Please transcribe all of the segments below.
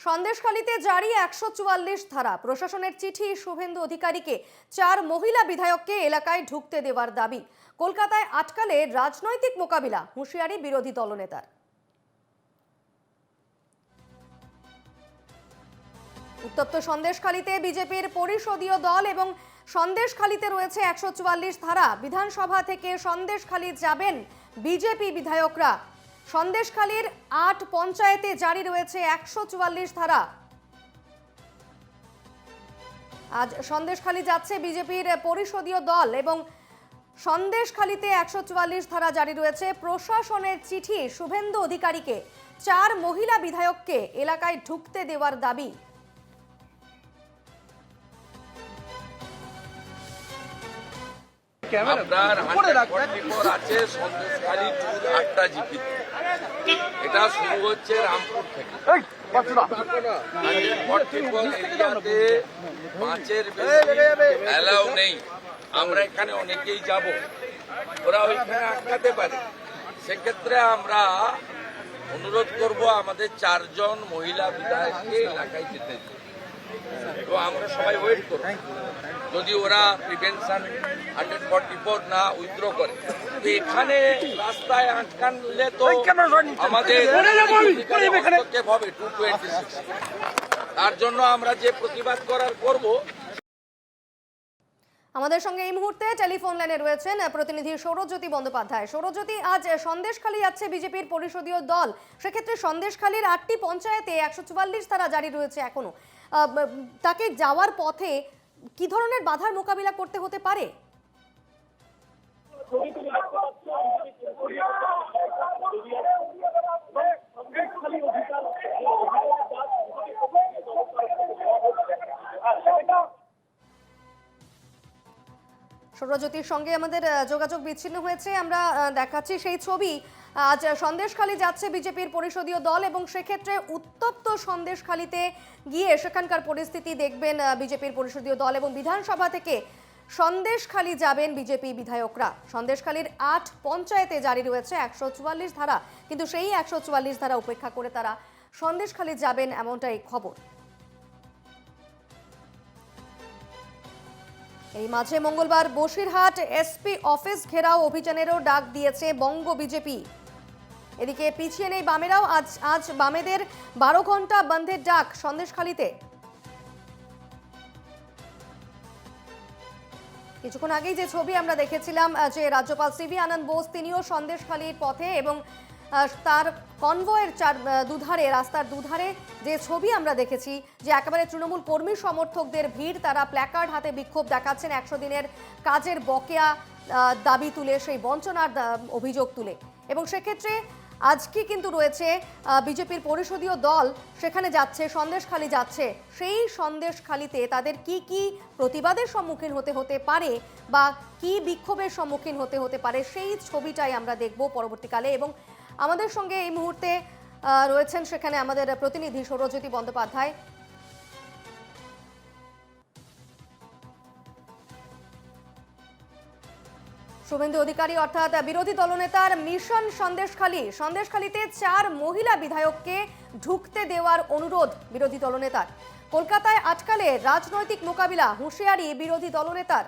সন্দেশখালীতে জারি একশো চুয়াল্লিশ ধারা। প্রশাসনের চিঠি শুভেন্দু অধিকারীকে চার মহিলা বিধায়ককে এলাকায় ঢুকতে দেওয়ার দাবি। কলকাতায় আটকালে রাজনৈতিক মোকাবিলা, হুঁশিয়ারি বিরোধী দলনেতার। উত্তপ্ত সন্দেশখালীতে বিজেপির পরিষদীয় দল এবং সন্দেশখালীতে রয়েছে একশো চুয়াল্লিশ ধারা। বিধানসভা থেকে সন্দেশখালী যাবেন বিজেপি বিধায়করা। সন্দেশখালীর আট পঞ্চায়েতে জারি রয়েছে একশো চুয়াল্লিশ ধারা। আজ সন্দেশখালী যাচ্ছে বিজেপির পরিষদীয় দল এবং সন্দেশখালীতে একশো চুয়াল্লিশ ধারা জারি রয়েছে। প্রশাসনের চিঠি শুভেন্দু অধিকারীকে, চার মহিলা বিধায়ককে এলাকায় ঢুকতে দেওয়ার দাবি। আপনার আছে সন্দেশখালী আটটা এটা শুরু হচ্ছে রামপুর থেকে। পাঁচের অ্যালাউ নেই। আমরা এখানে অনেকেই যাব। ওরা ওইখানে আটকাতে পারে। সেক্ষেত্রে আমরা অনুরোধ করব আমাদের চারজন মহিলা বিধায়ককে এলাকায় যেতে। এবং আমরা সবাই ওয়েট করব। যদি ওরা প্রিভেনশন হান্ড্রেড ফর্টি ফোর না উইথড্র করে তো এখানে রাস্তায় আটকানলে তো আমাদের হস্তক্ষেপ হবে টু টোয়েন্টি সিক্স তার জন্য আমরা যে প্রতিবাদ করার করব আমাদের সঙ্গে এই মুহূর্তে টেলিফোন লাইনে রয়েছেন প্রতিনিধি সৌরজ্যোতি বন্দ্যোপাধ্যায়। সৌরজ্যোতি আজ সন্দেশখালী যাচ্ছে বিজেপির পরিষদীয় দল। সেক্ষেত্রে সন্দেশখালীর আটটি পঞ্চায়েতে একশো চুয়াল্লিশ তারা জারি রয়েছে এখনও। আহ, তাকে যাওয়ার পথে কি ধরনের বাধার মোকাবিলা করতে হতে পারে? সৌরজ্যোতির সঙ্গে আমাদের যোগাযোগ বিচ্ছিন্ন হয়েছে। আমরা দেখাচ্ছি সেই ছবি। আজ সন্দেশখালী যাচ্ছে বিজেপির পরিষদীয় দল এবং সেক্ষেত্রে উত্তপ্ত সন্দেশখালীতে গিয়ে সেখানকার পরিস্থিতি দেখবেন বিজেপির পরিষদীয় দল এবং বিধানসভা থেকে সন্দেশখালী যাবেন বিজেপি বিধায়করা। সন্দেশখালীর আট পঞ্চায়েতে জারি রয়েছে একশো চুয়াল্লিশ ধারা, কিন্তু সেই একশো চুয়াল্লিশ ধারা উপেক্ষা করে তারা সন্দেশখালী যাবেন এমনটাই খবর। এই মাঝে মঙ্গলবার বসিরহাট এসপি অফিস ঘেরাও অভিযানেরও ডাক দিয়েছে বঙ্গ বিজেপি। এদিকে পিছিয়ে নেই বামেরাও। আজ আজ বামেদের বারো ঘণ্টা বন্ধের ডাক সন্দেশখালীতে। কিছুক্ষণ আগেই যে ছবি আমরা দেখেছিলাম যে রাজ্যপাল সিভি আনন্দ বোস তিনিও সন্দেশখালীর পথে এবং তার কনভয়ের চার দুধারে, রাস্তার দুধারে যে ছবি আমরা দেখেছি, যে একেবারে তৃণমূল কর্মী সমর্থকদের ভিড়, তারা প্ল্যাকার্ড হাতে বিক্ষোভ দেখাচ্ছেন একশো দিনের কাজের বকেয়া দাবি তুলে, সেই বঞ্চনার অভিযোগ তুলে। এবং সেক্ষেত্রে আজকে কিন্তু রয়েছে বিজেপির পরিষদীয় দল সেখানে যাচ্ছে, সন্দেশখালি যাচ্ছে। সেই সন্দেশখালিতে তাদের কি কি প্রতিবাদের সম্মুখীন হতে হতে পারে বা কি বিক্ষোভের সম্মুখীন হতে হতে পারে সেই ছবিটাই আমরা দেখব পরবর্তীকালে এবং আমাদের সঙ্গে এই মুহূর্তে রয়েছেন সেখানে আমাদের প্রতিনিধি সৌরজ্যোতি বন্দ্যোপাধ্যায়। শুভেন্দু অধিকারী, অর্থাৎ বিরোধী দলনেতার মিশন সন্দেশখালী। সন্দেশখালীতে চার মহিলা বিধায়ককে ঢুকতে দেওয়ার অনুরোধ বিরোধী দলনেতার। কলকাতায় আটকালে রাজনৈতিক মোকাবিলা, হুঁশিয়ারি বিরোধী দলনেতার।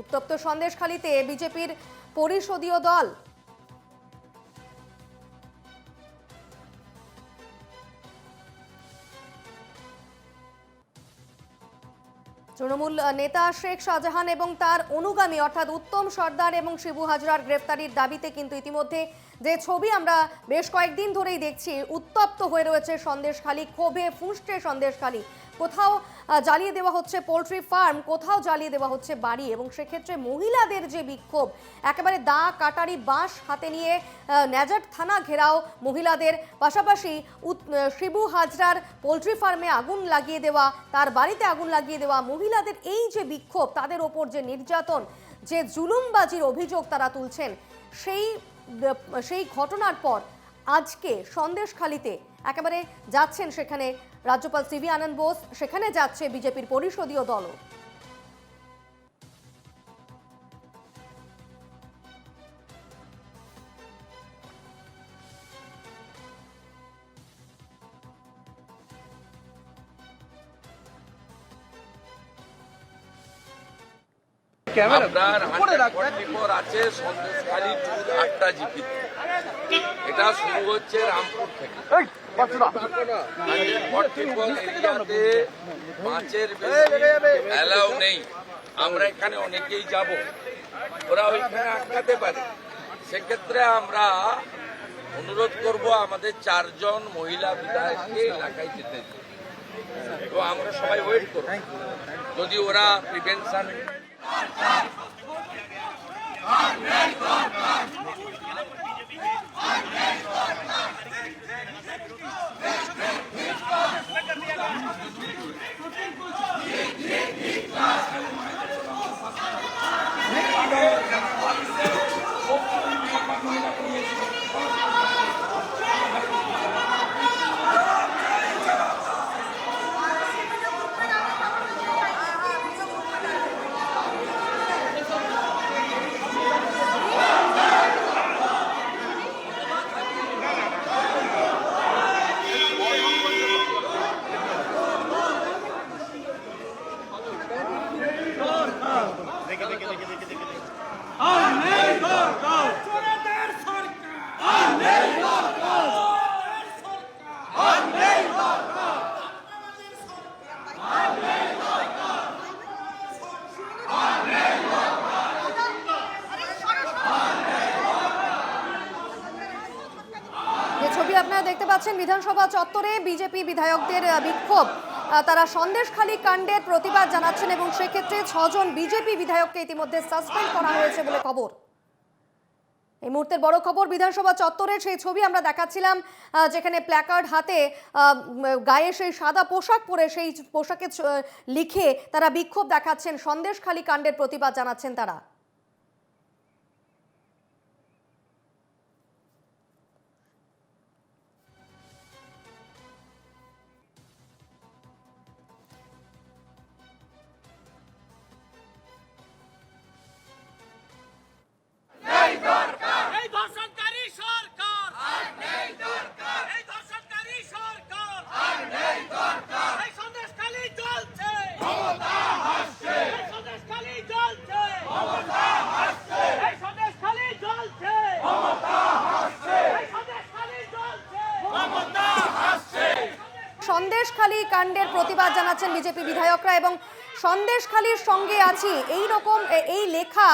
উত্তপ্ত সন্দেশখালীতে বিজেপির পরিষদীয় দল তৃণমূল নেতা শেখ শাহজাহান এবং তার অনুগামী, অর্থাৎ উত্তম সর্দার এবং শিবু হাজরার গ্রেফতারির দাবিতে কিন্তু ইতিমধ্যে যে ছবি আমরা বেশ কয়েকদিন ধরেই দেখছি, উত্তপ্ত হয়ে রয়েছে সন্দেশখালী, ক্ষোভে ফুঁসছে সন্দেশখালী। কোথাও জ্বালিয়ে দেওয়া হচ্ছে পোলট্রি ফার্ম, কোথাও জ্বালিয়ে দেওয়া হচ্ছে বাড়ি এবং সেক্ষেত্রে মহিলাদের যে বিক্ষোভ, একেবারে দা কাটারি বাঁশ হাতে নিয়ে ন্যাজাট থানা ঘেরাও মহিলাদের। পাশাপাশি শিবু হাজরার পোলট্রি ফার্মে আগুন লাগিয়ে দেওয়া, তার বাড়িতে আগুন লাগিয়ে দেওয়া, মহিলাদের এই যে বিক্ষোভ, তাদের ওপর যে নির্যাতন, যে জুলুমবাজির অভিযোগ তারা তুলছেন, সেই সেই ঘটনার পর আজকে সন্দেশখালিতে একেবারে যাচ্ছেন সেখানে রাজ্যপাল সিবি আনন্দ বোস, সেখানে যাচ্ছে বিজেপির পরিষদীয় দলও। আপনার আছে সন্দেশখালী আটটা এটা শুরু হচ্ছে রামপুর থেকে। পাঁচের অ্যালাউ নেই। আমরা এখানে অনেকেই যাব। ওরা ওইখানে আটকাতে পারে। সেক্ষেত্রে আমরা অনুরোধ করব আমাদের চারজন মহিলা বিধায়ককে এলাকায় যেতে। এবং আমরা সবাই ওয়েট করব। যদি ওরা প্রিভেনশন যে ছবি আপনারা দেখতে পাচ্ছেন বিধানসভা চত্বরে বিজেপি বিধায়কদের বিক্ষোভ। তারা সন্দেশখালী কাণ্ডের প্রতিবাদ জানাচ্ছেন এবং সেক্ষেত্রে ছজন বিজেপি বিধায়ককে ইতিমধ্যে সাসপেন্ড করা হয়েছে বলে খবর। এই মুহূর্তের বড় খবর, বিধানসভা চত্বরের সেই ছবি আমরা দেখাচ্ছিলাম যেখানে প্ল্যাকার্ড হাতে গায়ে সেই সাদা পোশাক পরে সেই পোশাকে লিখে তারা বিক্ষোভ দেখাচ্ছেন, সন্দেশখালী কাণ্ডের প্রতিবাদ জানাচ্ছেন তারা। সন্দেশখালী কাণ্ডের প্রতিবাদ জানাচ্ছেন বিজেপি বিধায়করা এবং সন্দেশখালীর সঙ্গে আছি। এই রকম এই লেখা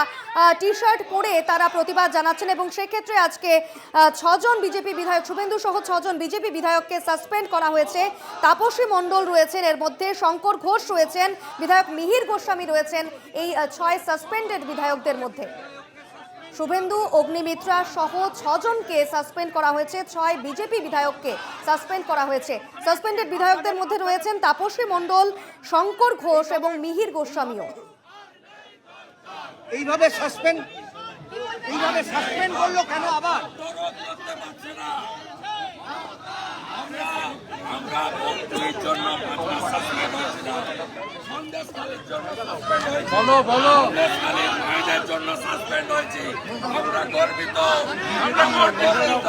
টি শার্ট পরে তারা প্রতিবাদ জানাচ্ছেন এবং সেক্ষেত্রে আজকে ছজন বিজেপি বিধায়ক, শুভেন্দু সহ ছজন বিজেপি বিধায়ককে সাসপেন্ড করা হয়েছে। তাপসী মণ্ডল রয়েছেন, এর মধ্যে শঙ্কর ঘোষ রয়েছেন, বিধায়ক মিহির গোস্বামী রয়েছেন, এই ছয় সাসপেন্ডেড বিধায়কদের মধ্যে। শুভেন্দু, অগ্নিমিত্রা সহ ছজনকে সাসপেন্ড করা হয়েছে। ছয় বিজেপি বিধায়ককে সাসপেন্ড করা হয়েছে। সাসপেন্ডেড বিধায়কদের মধ্যে রয়েছেন তাপসী মণ্ডল, শঙ্কর ঘোষ এবং মিহির গোস্বামীও। এইভাবে সাসপেন্ড এইভাবে সাসপেন্ড করল কেন আবার? বলো বলো। মায়েদের জন্য সাসপেন্ড হয়েছি। আমরা গর্বিত আমরা গর্বিত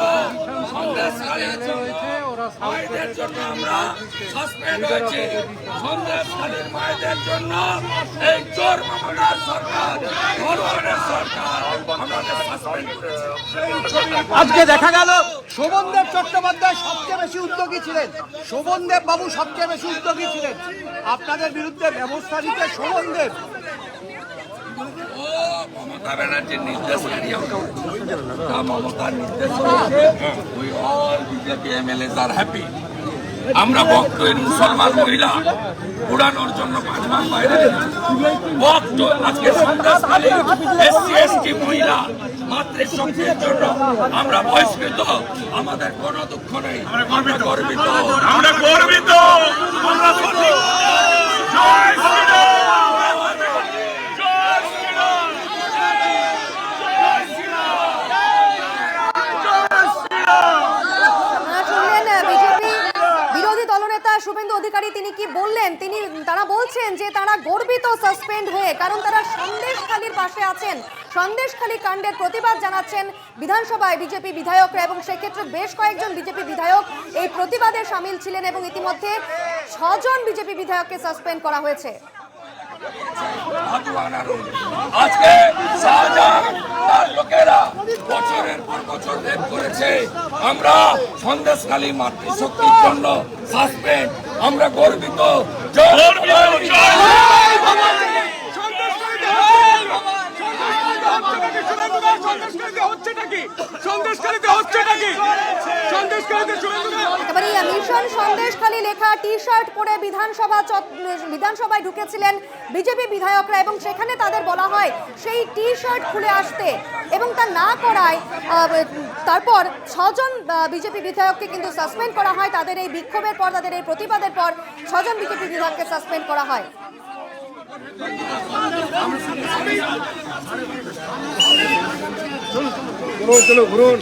জন্য মায়েদের জন্য আমরা সাসপেন্ড হয়েছি। সন্দেশখালীর মায়েদের জন্য এই চোর মমতার সরকার ধর্মের সরকার আমাদের সাসপেন্ড আজকে দেখা গেল শোভনদেব চট্টোপাধ্যায় সবচেয়ে বেশি উদ্যোগী ছিলেন। শোভনদেব বাবু সবচেয়ে বেশি উদ্যোগী ছিলেন। আপনাদের বিরুদ্ধে ব্যবস্থা নিতে শোভনদেব মমতা ব্যানার্জির তা মমতার নির্দেশ we all BJP MLA are happy আমরা বক্তব্যের মুসলমান মহিলা উড়ানোর জন্য পাঁচ মাস বাইরে বক্ত আজকে সন্ধ্যাকালে এসসি এসটি মহিলা মাতৃশক্তির জন্য আমরা বহিষ্কৃত। আমাদের কোনো দুঃখ নেই আমরা গর্বিত। আমরা গর্বিত। আমরা সঠিক জয় শ্রীরাম জয় শ্রীরাম আপনারা শুনলেন বিজেপি বিরোধী দলনেতা শুভেন্দু অধিকারী, তিনি কি বললেন? তিনি, তারা বলছেন যে তারা গর্বিত সাসপেন্ড হয়ে, কারণ তারা সন্দেশখালীর পাশে আছেন। সন্দেশখালী কাণ্ডের প্রতিবাদ জানাচ্ছেন বিধানসভায় বিজেপি বিধায়করা এবং সেক্ষেত্রে বেশ কয়েকজন বিজেপি বিধায়ক এই প্রতিবাদে সামিল ছিলেন এবং ইতিমধ্যে ছজন বিজেপি বিধায়ককে সাসপেন্ড করা হয়েছে। আজকে লোকেরা বছরের পর বছর করেছে। আমরা সন্দেশখালী মাতৃশক্তির জন্য সাসপেন্ড আমরা গর্বিত। মিশন সন্দেশখালী লেখা টি শার্ট পরে বিধানসভা বিধানসভায় ঢুকেছিলেন বিজেপি বিধায়করা এবং সেখানে তাদের বলা হয় সেই টি শার্ট খুলে আসতে এবং তা না করায় তারপর ছজন বিজেপি বিধায়ককে কিন্তু সাসপেন্ড করা হয়। তাদের এই বিক্ষোভের পর, তাদের এই প্রতিবাদের পর ছজন বিজেপি বিধায়ককে সাসপেন্ড করা হয়। চলো চলো ঘুরুন।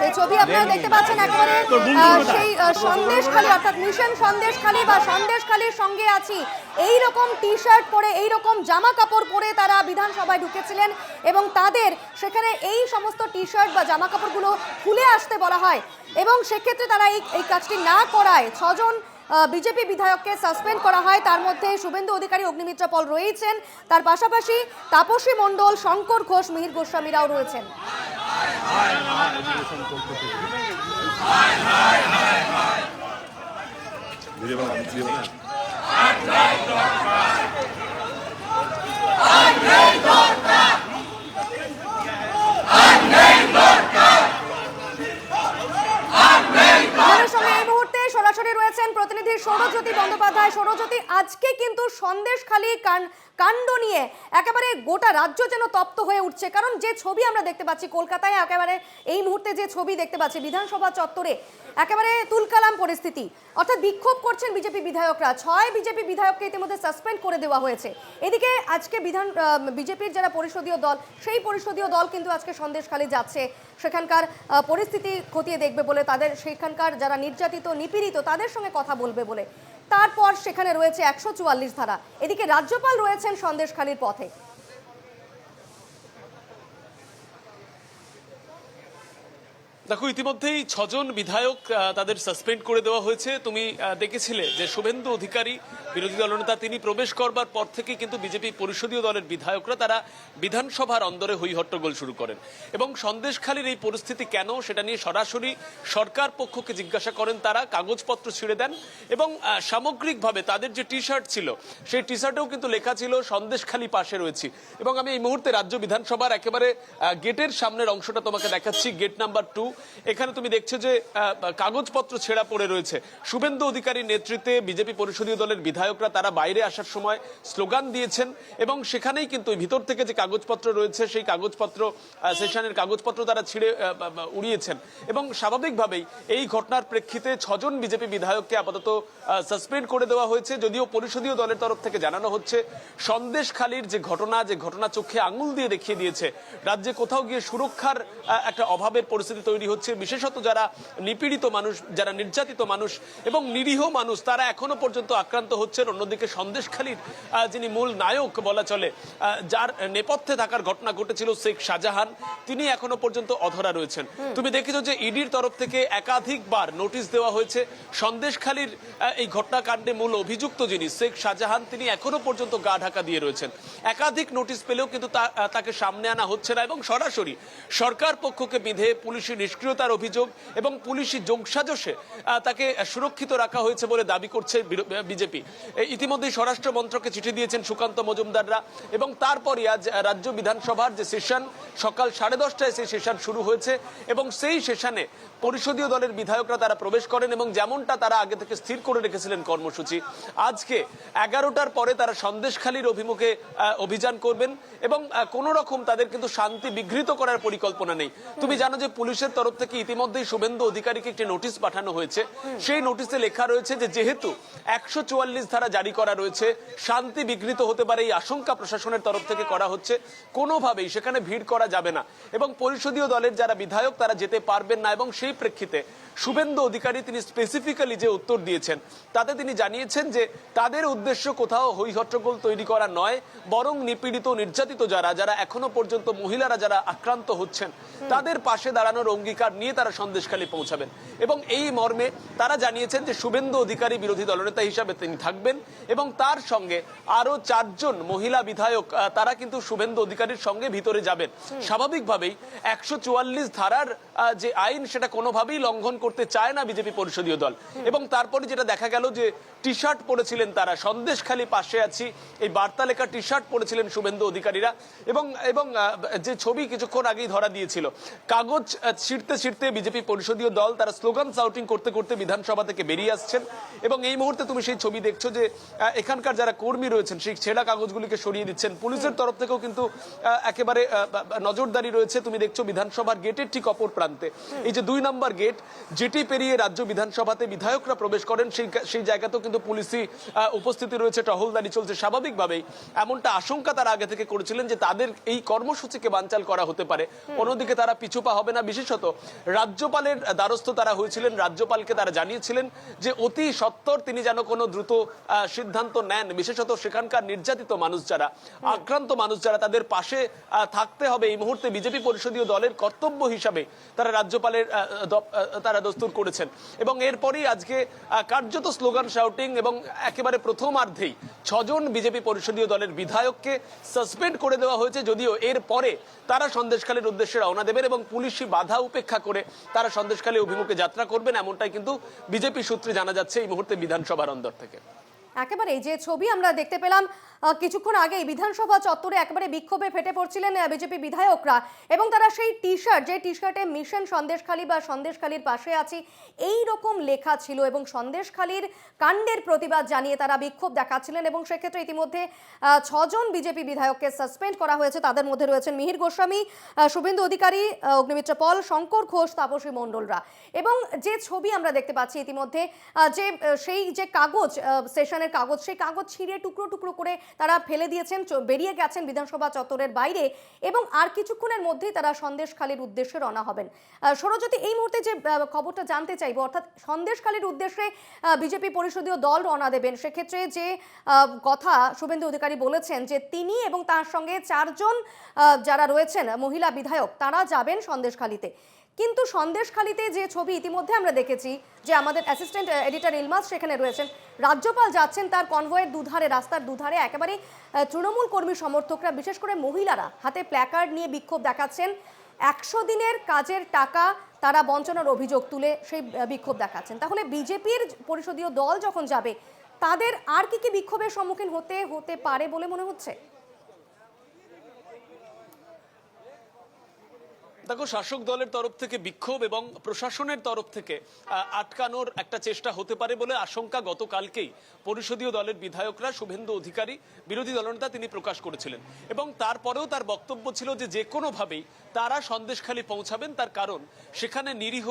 সেই ছবি আপনারা দেখতে পাচ্ছেন একেবারে সেই সন্দেশখালী অর্থাৎ মিশন সন্দেশখালী বা সন্দেশখালীর সঙ্গে আছি। এই রকম টি শার্ট পরে এই রকম জামা কাপড় পরে তারা বিধানসভায় ঢুকেছিলেন এবং তাদের সেখানে এই সমস্ত টি শার্ট বা জামা কাপড়গুলো খুলে আসতে বলা হয়। এবং সেক্ষেত্রে তারা এই এই কাজটি না করায় ছজন বিজেপি বিধায়ককে সাসপেন্ড করা হয়। তার মধ্যে শুভেন্দু অধিকারী অগ্নিমিত্র পল রয়েছেন। তার পাশাপাশি তাপসী মণ্ডল শঙ্কর ঘোষ মিহির গোস্বামীরাও রয়েছেন। সরাসরি রয়েছেন প্রতিনিধি সৌরজ্যোতি বন্দ্যোপাধ্যায়। সৌরজ্যোতি আজকে কিন্তু সন্দেশখালী কান- কাণ্ড নিয়ে একেবারে গোটা রাজ্য যেন তপ্ত হয়ে উঠছে। কারণ যে ছবি আমরা দেখতে পাচ্ছি, কলকাতায় একেবারে এই মুহূর্তে যে ছবি দেখতে পাচ্ছি, বিধানসভা চত্বরে একেবারে তুলকালাম পরিস্থিতি। অর্থাৎ বিক্ষোভ করছেন বিজেপি বিধায়করা। ছয় বিজেপি বিধায়ককে ইতিমধ্যে সাসপেন্ড করে দেওয়া হয়েছে। এদিকে আজকে বিধান বিজেপির যারা পরিষদীয় দল, সেই পরিষদীয় দল কিন্তু আজকে সন্দেশখালী যাচ্ছে। সেখানকার পরিস্থিতি খতিয়ে দেখবে বলে তাদের, সেখানকার যারা নির্যাতিত, নিপীড়িত, তাদের সঙ্গে কথা বলবে বলে। তারপর সেখানে রয়েছে একশো চুয়াল্লিশ ধারা। এদিকে রাজ্যপাল রয়েছেন সন্দেশখালীর পথে। দেখো, ইতিমধ্যেই ছজন বিধায়ক তাদের সাসপেন্ড করে দেওয়া হয়েছে। তুমি দেখেছিলে যে শুভেন্দু অধিকারী বিরোধী দলনেতা তিনি প্রবেশ করবার পর থেকে কিন্তু বিজেপি পরিষদীয় দলের বিধায়করা তারা বিধানসভার অন্দরে হই হট্টগোল শুরু করেন। এবং সন্দেশখালীর এই পরিস্থিতি কেন সেটা নিয়ে সরাসরি সরকার পক্ষকে জিজ্ঞাসা করেন তারা, কাগজপত্র ছিঁড়ে দেন এবং সামগ্রিকভাবে তাদের যে টি শার্ট ছিল, সেই টি শার্টেও কিন্তু লেখা ছিল, সন্দেশখালী পাশে রয়েছি। এবং আমি এই মুহূর্তে রাজ্য বিধানসভার একেবারে গেটের সামনের অংশটা তোমাকে দেখাচ্ছি, গেট নাম্বার টু। এখানে তুমি দেখছ যে কাগজপত্র ছেঁড়া পড়ে রয়েছে। শুভেন্দু অধিকারীর নেতৃত্বে বিজেপি পরিষদীয় দলের বিধায়করা তারা বাইরে আসার সময় স্লোগান দিয়েছেন এবং সেখানেই কিন্তু ভিতর থেকে যে কাগজপত্র রয়েছে, সেই কাগজপত্র সেশনের কাগজপত্র তারা ছিঁড়ে উড়িয়েছেন। এবং স্বাভাবিকভাবেই এই ঘটনার প্রেক্ষিতে ছজন বিজেপি বিধায়ককে আপাতত সাসপেন্ড করে দেওয়া হয়েছে। যদিও পরিষদীয় দলের তরফ থেকে জানানো হচ্ছে, সন্দেশখালীর যে ঘটনা যে ঘটনা চোখে আঙুল দিয়ে দেখিয়ে দিয়েছে, রাজ্যে কোথাও গিয়ে সুরক্ষার একটা অভাবের পরিস্থিতি তৈরি হচ্ছে। বিশেষত যারা নিপীড়িত মানুষ, যারা নির্যাতিত মানুষ এবং নিরীহ মানুষ, তারা এখনও পর্যন্ত আক্রান্ত হচ্ছেন অন্যদিকে সন্দেশখালীর যিনি মূল নায়ক বলা চলে যার নেপথ্যে থাকার ঘটনা ঘটেছিল শেখ শাহজাহান তিনি এখনও পর্যন্ত অধরা রয়েছেন। তুমি দেখেছ যে ইডির তরফ থেকে একাধিকবার নোটিশ দেওয়া হয়েছে সন্দেশখালীর এই ঘটনাকাণ্ডে মূল অভিযুক্ত যিনি শেখ শাহজাহান তিনি এখনও পর্যন্ত গা ঢাকা দিয়ে রয়েছেন। একাধিক নোটিশ পেলেও কিন্তু তাকে সামনে আনা হচ্ছে না এবং সরাসরি সরকার পক্ষকে বিধে পুলিশি নিষ্ক্রিয়তার অভিযোগ এবং পুলিশি যোগসাজশে আহ, তাকে সুরক্ষিত রাখা হয়েছে বলে দাবি করছে বিজেপি। ইতিমধ্যেই স্বরাষ্ট্র মন্ত্রকে চিঠি দিয়েছেন সুকান্ত মজুমদাররা এবং তারপরই আজ রাজ্য বিধানসভার যে সেশন, সকাল সাড়ে দশটায় সেই সেশন শুরু হয়েছে এবং সেই সেশনে পরিষদীয় দলের বিধায়করা তারা প্রবেশ করেন এবং যেমনটা তারা আগে থেকে স্থির করে রেখেছিলেন কর্মসূচি, আজকে এগারোটার পরে তারা সন্দেশখালীর অভিমুখে অভিযান করবেন এবং কোন রকম তাদের কিন্তু শান্তি বিঘ্নিত করার পরিকল্পনা নেই। তুমি জানো যে পুলিশের তরফ থেকে ইতিমধ্যেই শুভেন্দু অধিকারীকে একটি নোটিশ পাঠানো হয়েছে। সেই নোটিশে লেখা রয়েছে যে যেহেতু একশো চুয়াল্লিশ ধারা জারি করা রয়েছে, শান্তি বিঘ্নিত হতে পারে এই আশঙ্কা প্রশাসনের তরফ থেকে করা হচ্ছে, কোনোভাবেই সেখানে ভিড় করা যাবে না। এবং পরিষদীয় দলের যারা বিধায়ক তারা যেতে পারবেন না এবং সেই প্রেক্ষিতে শুভেন্দু অধিকারী তিনি স্পেসিফিক্যালি যে উত্তর দিয়েছেন, তাতে তিনি জানিয়েছেন যে তাদের উদ্দেশ্য কোথাও হৈহট্টগোল তৈরি করা নয়, বরং নিপীড়িত, নির্যাতিত যারা যারা এখনও পর্যন্ত মহিলারা যারা আক্রান্ত হচ্ছেন, তাদের পাশে দাঁড়ানোর অঙ্গীকার নিয়ে তারা সন্দেশখালী পৌঁছাবেন। এবং এই মর্মে তারা জানিয়েছেন যে শুভেন্দু অধিকারী বিরোধী দলনেতা হিসাবে তিনি থাকবেন। এবং তার সঙ্গে আরও চারজন মহিলা বিধায়ক তারা কিন্তু শুভেন্দু অধিকারীর সঙ্গে ভিতরে যাবেন। স্বাভাবিকভাবেই একশো চুয়াল্লিশ ধারার যে আইন সেটা কোনোভাবেই লঙ্ঘন করতে চায় না বিজেপি পরিষদীয় দল। এবং তারপরে যেটা দেখা গেল যে টি শার্ট পরেছিলেন তারা সন্দেশখালী পাশে আছি এই বার্তা লেখা টি শার্ট পরেছিলেন শুভেন্দু অধিকারীরা এবং এবং যে ছবি কিছুক্ষণ আগেই ধরা দিয়েছিল। কাগজ ছিঁড়তে ছিঁড়তে বিজেপি পরিষদীয় দল তারা স্লোগান সাউটিং করতে করতে বিধানসভা থেকে বেরিয়ে আসছেন এবং এই মুহূর্তে তুমি সেই ছবি দেখছ যে এখানকার যারা কর্মী রয়েছেন সেই ছেঁড়া কাগজগুলিকে সরিয়ে দিচ্ছেন। পুলিশের তরফ থেকেও কিন্তু একেবারে নজরদারি রয়েছে। তুমি দেখছ বিধানসভার গেটের ঠিক অপর প্রান্তে। এই যে দুই নম্বর গেট যেটি পেরিয়ে রাজ্য বিধানসভাতে বিধায়করা প্রবেশ করেন সেই সেই জায়গাতেও কিন্তু পুলিশি উপস্থিতি রয়েছে টহলদারি চলছে। স্বাভাবিকভাবেই এমনটা আশঙ্কা তারা আগে থেকে করেছিলেন যে তাদের এই কর্মসূচিকে বানচাল করা হতে পারে। অন্যদিকে তারা পিছুপা হবে না। বিশেষত রাজ্যপালের দ্বারস্থ তারা হয়েছিলেন। রাজ্যপালকে তারা জানিয়েছিলেন যে অতি সত্বর তিনি যেন কোনো দ্রুত সিদ্ধান্ত নেন। বিশেষত সেখানকার নির্যাতিত মানুষ যারা, আক্রান্ত মানুষ যারা, তাদের পাশে থাকতে হবে। এই মুহূর্তে বিজেপি পরিষদীয় দলের কর্তব্য হিসাবে তারা রাজ্যপালের তারা দস্তুর করেছেন। এবং এরপরই আজকে কার্যত স্লোগান শাউটিং এবং একেবারে প্রথমার্ধেই ছজন বিজেপি পরিষদীয় দলের বিধায়ককে সাসপেন্ড করে দেওয়া হয়েছে। যদিও এর পরে তারা সন্দেশখালীর উদ্দেশ্যে রওনা দেবেন এবং পুলিশি বাধা উপেক্ষা করে তারা সন্দেশখালী অভিমুখে যাত্রা করবেন। এমনটাই কিন্তু বিজেপি সূত্রে জানা যাচ্ছে এই মুহূর্তে বিধানসভার অন্দর থেকে। একেবারে যে ছবি আমরা দেখতে পেলাম কিছুক্ষণ আগেই বিধানসভা চত্বরে একেবারে বিক্ষোভে ফেটে পড়ছিলেন বিজেপি বিধায়করা। এবং তারা সেই টি শার্ট যে টি শার্টে মিশন সন্দেশখালী বা সন্দেশখালীর পাশে আছি এই রকম লেখা ছিল এবং সন্দেশখালীর কাণ্ডের প্রতিবাদ জানিয়ে তারা বিক্ষোভ দেখাচ্ছিলেন এবং সেক্ষেত্রে ইতিমধ্যে ছজন বিজেপি বিধায়ককে সাসপেন্ড করা হয়েছে। তাদের মধ্যে রয়েছেন মিহির গোস্বামী শুভেন্দু অধিকারী অগ্নিমিত্র পল শঙ্কর ঘোষ তাপসী মণ্ডলরা। এবং যে ছবি আমরা দেখতে পাচ্ছি ইতিমধ্যে যে সেই যে কাগজ আহ, সেশনের কাগজ, সেই কাগজ ছিঁড়ে টুকরো টুকরো করে তারা ফেলে দিয়েছেন বেরিয়ে গেছেন বিধানসভা চত্বরের বাইরে এবং আর কিছুক্ষণের মধ্যেই তারা সন্দেশখালীর উদ্দেশ্যে রওনা হবেন। সৌরজ্যোতি এই মুহূর্তে যে খবরটা জানতে চাইব, অর্থাৎ সন্দেশখালীর উদ্দেশ্যে বিজেপি পরিষদীয় দল রওনা দেবেন, সেক্ষেত্রে যে কথা শুভেন্দু অধিকারী বলেছেন যে, তিনি এবং তার সঙ্গে চারজন যারা রয়েছেন, মহিলা বিধায়ক, তারা যাবেন সন্দেশখালীতে। কিন্তু সন্দেশখালীতে যে ছবি ইতিমধ্যে আমরা দেখেছি, যে আমাদের অ্যাসিস্ট্যান্ট এডিটর ইলমাস সেখানে রয়েছেন, রাজ্যপাল যাচ্ছেন তার কনভয়ের দুধারে, রাস্তার দুধারে একেবারে তৃণমূল কর্মী সমর্থকরা, বিশেষ করে মহিলারা, হাতে প্ল্যাকার্ড নিয়ে বিক্ষোভ দেখাচ্ছেন। একশো দিনের কাজের টাকা তারা বঞ্চনার অভিযোগ তুলে সেই বিক্ষোভ দেখাচ্ছেন। তাহলে বিজেপির পরিষদীয় দল যখন যাবে, তাদের আর কি কি বিক্ষোভের সম্মুখীন হতে হতে পারে বলে মনে হচ্ছে? দেখো শাসক দলের তরফ থেকে বিক্ষোভ এবং প্রশাসনের তরফ থেকে আটকানোর একটা চেষ্টা হতে পারে বলে আশঙ্কা গতকালকেই পরিষদীয় দলের বিধায়করা শুভেন্দু অধিকারী বিরোধী দলনেতা তিনি প্রকাশ করেছিলেন। এবং তারপরেও তার বক্তব্য ছিল যে যে কোনোভাবেই তারা সন্দেশখালী পৌঁছাবেন তার কারণ সেখানে নিরীহ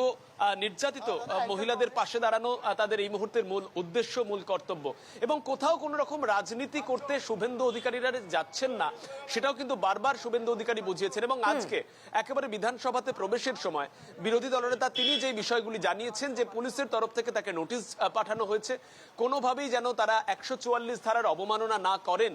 নির্যাতিত মহিলাদের পাশে দাঁড়ানো তাদের এই মুহূর্তের মূল উদ্দেশ্য মূল কর্তব্য। এবং কোথাও কোনো রকম রাজনীতি করতে শুভেন্দু অধিকারীরা যাচ্ছেন না সেটাও কিন্তু বারবার শুভেন্দু অধিকারী বুঝিয়েছেন। এবং আজকে একেবারে বিধানসভাতে প্রবেশের সময় বিরোধী দলনেতা তিনি যে বিষয়গুলি জানিয়েছেন যে পুলিশের তরফ থেকে তাকে নোটিশ পাঠানো হয়েছে কোনোভাবেই যেন তারা একশো চুয়াল্লিশ ধারার অবমাননা না করেন।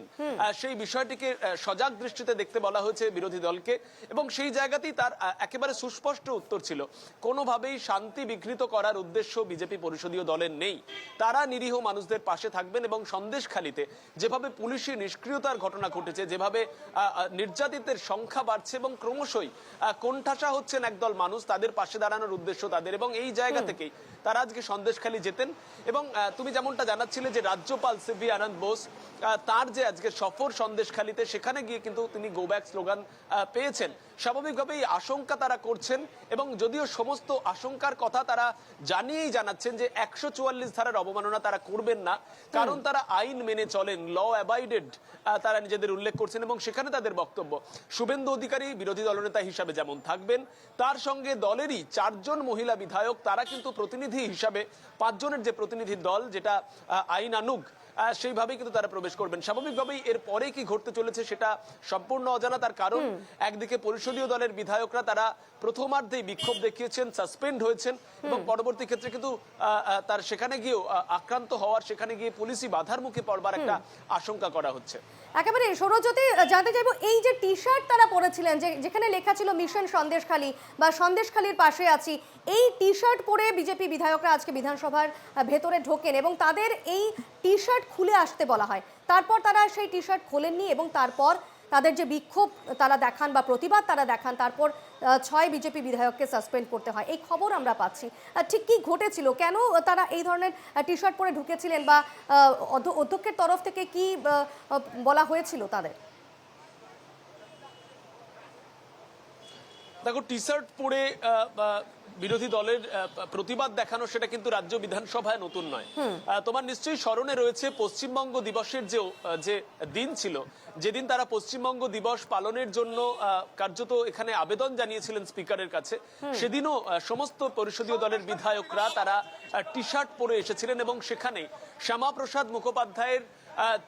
সেই বিষয়টিকে সজাগ দৃষ্টিতে দেখতে বলা হয়েছে বিরোধী দলকে এবং সেই জায়গাতেই তার একেবারে সুস্পষ্ট উত্তর ছিল কোনোভাবেই শান্তি বিঘ্নিত করার উদ্দেশ্য বিজেপি পরিষদীয় দলের নেই। তারা নিরীহ মানুষদের পাশে থাকবেন এবং সন্দেশখালিতে যেভাবে পুলিশি নিষ্ক্রিয়তার ঘটনা ঘটেছে যেভাবে নির্যাতিতের সংখ্যা বাড়ছে এবং ক্রমশই আহ, কোণঠাসা হচ্ছেন একদল মানুষ তাদের পাশে দাঁড়ানোর উদ্দেশ্য তাদের এবং এই জায়গা থেকেই তারা আজকে সন্দেশখালি যেতেন এবং তুমি যেমনটা জানাচ্ছিলে যে রাজ্যপাল সিভি আনন্দ বোস তার যে আজকে সফর সন্দেশখালিতে সেখানে গিয়ে কিন্তু তিনি গো ব্যাক স্লোগান পেয়েছেন। স্বাভাবিকভাবেই আশঙ্কা তারা করছেন এবং যদিও সমস্ত আশঙ্কার কথা তারা জানিয়েই জানাচ্ছেন যে একশো চুয়াল্লিশ ধারার অবমাননা তারা করবেন না। কারণ তারা আইন মেনে চলেন ল অ্যাবাইডেড তারা নিজেদের উল্লেখ করছেন এবং সেখানে তাদের বক্তব্য। শুভেন্দু অধিকারী বিরোধী দলনেতা হিসাবে যেমন থাকবেন তার সঙ্গে দলেরই চারজন মহিলা বিধায়ক তারা কিন্তু প্রতিনিধি হিসাবে পাঁচজনের যে প্রতিনিধি দল যেটা আইন আহ, সেইভাবেই কিন্তু তারা প্রবেশ করবেন। স্বাভাবিকভাবেই এর পরে কি ঘটতে চলেছে সেটা সম্পূর্ণ অজানা তার কারণ একদিকে পরিষদীয় দলের বিধায়করা তারা প্রথমার্ধেই বিক্ষোভ দেখিয়েছেন সাসপেন্ড হয়েছেন এবং পরবর্তী ক্ষেত্রে কিন্তু তার সেখানে গিয়েও আক্রান্ত হওয়ার সেখানে গিয়ে পুলিশই বাধার মুখে পড়বার একটা আশঙ্কা করা হচ্ছে। একেবারে সৌরজ্যোতি জানতে চাইব এই যে টি শার্ট তারা পরেছিলেন যে যেখানে লেখা ছিল মিশন সন্দেশখালী বা সন্দেশখালীর পাশে আছি এই টি শার্ট পরে বিজেপি বিধায়করা আজকে বিধানসভার ভেতরে ঢোকেন এবং তাদের এই টি শার্ট খুলে আসতে বলা হয়। তারপর তারা সেই টি শার্ট খোলেননি এবং তারপর তাদের যে বিক্ষোভ তারা দেখান বা প্রতিবাদ তারা দেখান, তারপর ছয় বিজেপি বিধায়ককে সাসপেন্ড করতে হয়। এই খবর আমরা পাচ্ছি। ঠিক কি ঘটেছিল? কেন তারা এই ধরনের টি শার্ট পরে ঢুকেছিলেন বা অধ্য- অধ্যক্ষের তরফ থেকে কি বলা হয়েছিল তাদের? দেখো টি শার্ট পরে আহ, বিরোধী দলের প্রতিবাদ দেখানো সেটা কিন্তু রাজ্য বিধানসভায় নতুন নয়। আহ, তোমার নিশ্চয়ই স্মরণে রয়েছে পশ্চিমবঙ্গ দিবসের যে যে দিন ছিল যেদিন তারা পশ্চিমবঙ্গ দিবস পালনের জন্য কার্যত এখানে আবেদন জানিয়েছিলেন স্পিকারের কাছে সেদিনও সমস্ত পরিষদীয় দলের বিধায়করা তারা টি শার্ট পরে এসেছিলেন এবং সেখানে শ্যামাপ্রসাদ মুখোপাধ্যায়ের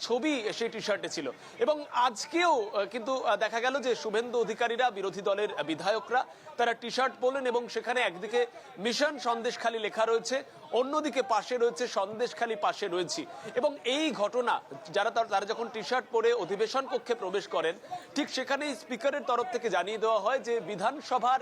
ছবি সেই টি শার্টে ছিল। এবং আজকেও কিন্তু দেখা গেল যে শুভেন্দু অধিকারীরা বিরোধী দলের বিধায়করা তারা টি শার্ট পরলেন এবং সেখানে একদিকে মিশন সন্দেশখালী লেখা রয়েছে অন্যদিকে পাশে রয়েছে, সন্দেশখালী পাশে রয়েছি। এবং এই ঘটনা, যারা তারা যখন টি শার্ট পরে অধিবেশন কক্ষে প্রবেশ করেন, ঠিক সেখানেই স্পিকারের তরফ থেকে জানিয়ে দেওয়া হয় যে বিধানসভার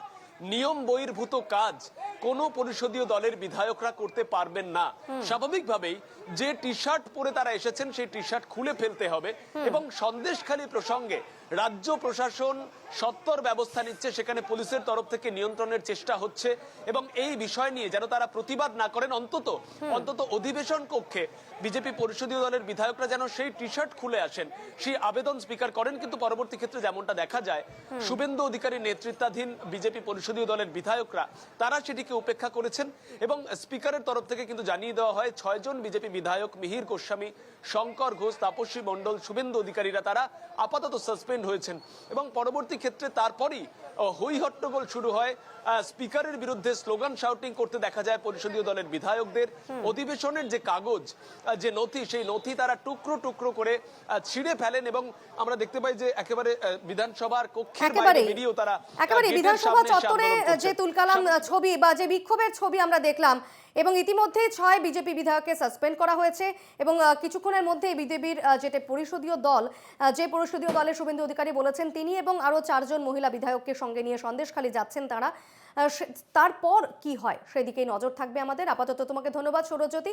নিয়ম বহির্ভূত কাজ কোন পরিষদীয় দলের বিধায়করা করতে পারবেন না। স্বাভাবিকভাবেই যে টি শার্ট পরে তারা এসেছেন সেই টি শার্ট খুলে ফেলতে হবে এবং সন্দেশখালী প্রসঙ্গে রাজ্য প্রশাসন সত্তর ব্যবস্থা নিচ্ছে সেখানে পুলিশের তরফ থেকে নিয়ন্ত্রণের চেষ্টা হচ্ছে এবং এই বিষয় নিয়ে যেন তারা প্রতিবাদ না করেন অন্তত অন্তত অধিবেশন কক্ষে বিজেপি পরিষদীয় দলের বিধায়করা যেন সেই টি শার্ট খুলে আসেন সেই আবেদন স্পিকার করেন। কিন্তু পরবর্তী ক্ষেত্রে যেমনটা দেখা যায় শুভেন্দু অধিকারী নেতৃত্বাধীন বিজেপি পরিষদীয় দলের বিধায়করা তারা সেটিকে উপেক্ষা করেছেন এবং স্পিকারের তরফ থেকে কিন্তু জানিয়ে দেওয়া হয় ছয়জন বিজেপি বিধায়ক মিহির গোস্বামী শঙ্কর ঘোষ তাপস্বী মণ্ডল শুভেন্দু অধিকারীরা তারা আপাতত সাসপেন্ড হয়েছেন। এবং পরবর্তী ক্ষেত্রে তারপরই হই হট্টগোল শুরু হয়। স্পিকারের বিরুদ্ধে স্লোগান শাউটিং করতে দেখা যায় পরিষদীয় দলের বিধায়কদের। অধিবেশনের যে কাগজ যে নথি সেই নথি তারা টুকরো টুকরো করে ছিঁড়ে ফেলেন এবং আমরা দেখতে পাই যে একেবারে বিধানসভার কক্ষের বাইরে বেরিয়েও তারা একেবারে বিধানসভা চত্বরে যে তুলকালাম ছবি বা যে বিক্ষোভের ছবি আমরা দেখলাম এবং ইতিমধ্যেই ছয় বিজেপি বিধায়ককে সাসপেন্ড করা হয়েছে এবং কিছুক্ষণের মধ্যে বিজেপির যেটা পরিষদীয় দল যে পরিষদীয় দলের শুভেন্দু অধিকারী বলেছেন, তিনি এবং আরও চারজন মহিলা বিধায়ককে সঙ্গে নিয়ে সন্দেশখালি যাচ্ছেন তারা। তারপর কি হয়? সেদিকেই নজর থাকবে আমাদের। আপাতত তোমাকে ধন্যবাদ, সৌরজ্যোতি।